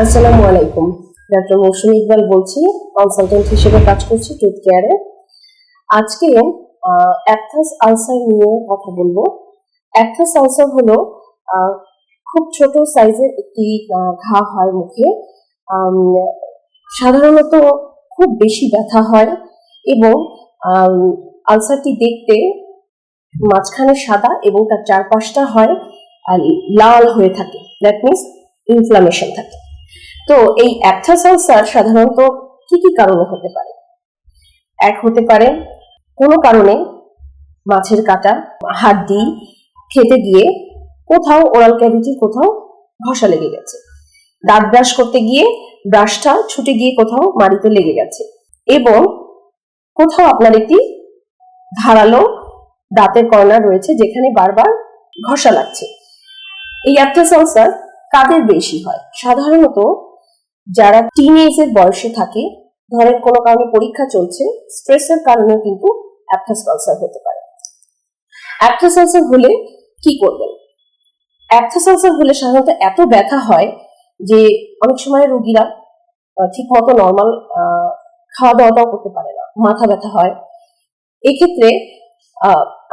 আসসালামু আলাইকুম। ডক্টর মৌসুমী ইকবাল বলছি কনসালটেন্ট হিসেবে কাজ করছি টুথ কেয়ারে আজকে অ্যাপথাস আলসার নিয়ে কথা বলব। অ্যাপথাস আলসার হলো খুব ছোট সাইজের একটি ঘা হয় মুখে। সাধারণত খুব বেশি ব্যথা হয় এবং আলসারটি দেখতে মাঝখানে সাদা এবং তার চারপাশটা হয় লাল হয়ে থাকে। দ্যাট মিনস ইনফ্লামেশন থাকে। তো এই অ্যাপথাস আলসার সাধারণত কি কি কারণে হতে পারে? এক, হতে পারে কোনো কারণে মাছের কাটা, হাড্ডি খেতে গিয়ে কোথাও ওরাল ক্যাভিটি কোথাও ঘষা লেগে গেছে। দাঁত ব্রাশ করতে গিয়ে ব্রাশটা ছুটে গিয়ে কোথাও মাড়িতে লেগে গেছে এবং কোথাও আপনার একটি ধারালো দাঁতের কর্নার রয়েছে যেখানে বারবার ঘষা লাগছে। এই অ্যাপথাস আলসার কাদের বেশি হয়? সাধারণত যারা টিন এজের বয়সে থাকে, ধরেন কোনো কারণে পরীক্ষা চলছে স্ট্রেসের কারণেও কিন্তু অ্যাপথাস আলসার হতে পারে। অ্যাপথাস আলসার হলে কি করবেন? অ্যাপথাস আলসার হলে সাধারণত এত ব্যথা হয় যে অনেক সময় রোগীরা ঠিক মতো নর্মাল খাওয়া দাওয়াটাও করতে পারে না, মাথা ব্যথা হয়। এক্ষেত্রে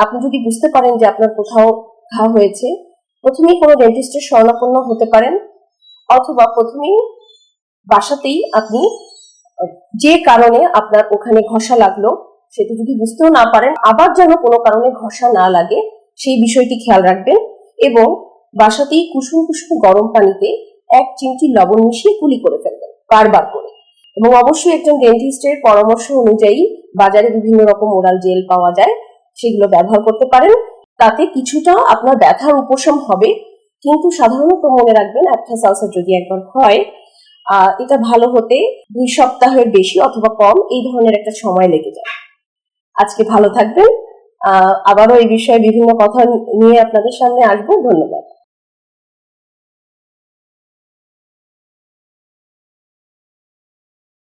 আপনি যদি বুঝতে পারেন যে আপনার কোথাও ঘা হয়েছে, প্রথমেই কোনো ডেন্টিস্টের শরণাপন্ন হতে পারেন, অথবা প্রথমেই বাসাতেই আপনি যে কারণে আপনার ওখানে ঘষা লাগল, সেটা যদি বুঝতেও না পারেন, আবার যেন কোনো কারণে ঘষা না লাগে, সেই বিষয়টি খেয়াল রাখবেন এবং বাসাতেই কুসুম কুসুম গরম পানিতে এক চিমটি লবণ মিশিয়ে কুলি করে ফেলবেন, বারবার করে। এবং অবশ্যই একজন ডেন্টিস্টের পরামর্শ অনুযায়ী বাজারে বিভিন্ন রকম ওরাল জেল পাওয়া যায়, সেগুলো ব্যবহার করতে পারেন। তাতে কিছুটা আপনার ব্যথার উপশম হবে। কিন্তু সাধারণত মনে রাখবেন অ্যাপথাস আলসার যদি একবার হয় এটা ভালো হতে দুই সপ্তাহের বেশি অথবা কম এই ধরনের একটা সময় লেগে যায়। আজকে ভালো থাকবেন। আবারও এই বিষয়ে বিভিন্ন কথা নিয়ে আপনাদের সামনে আসব। ধন্যবাদ।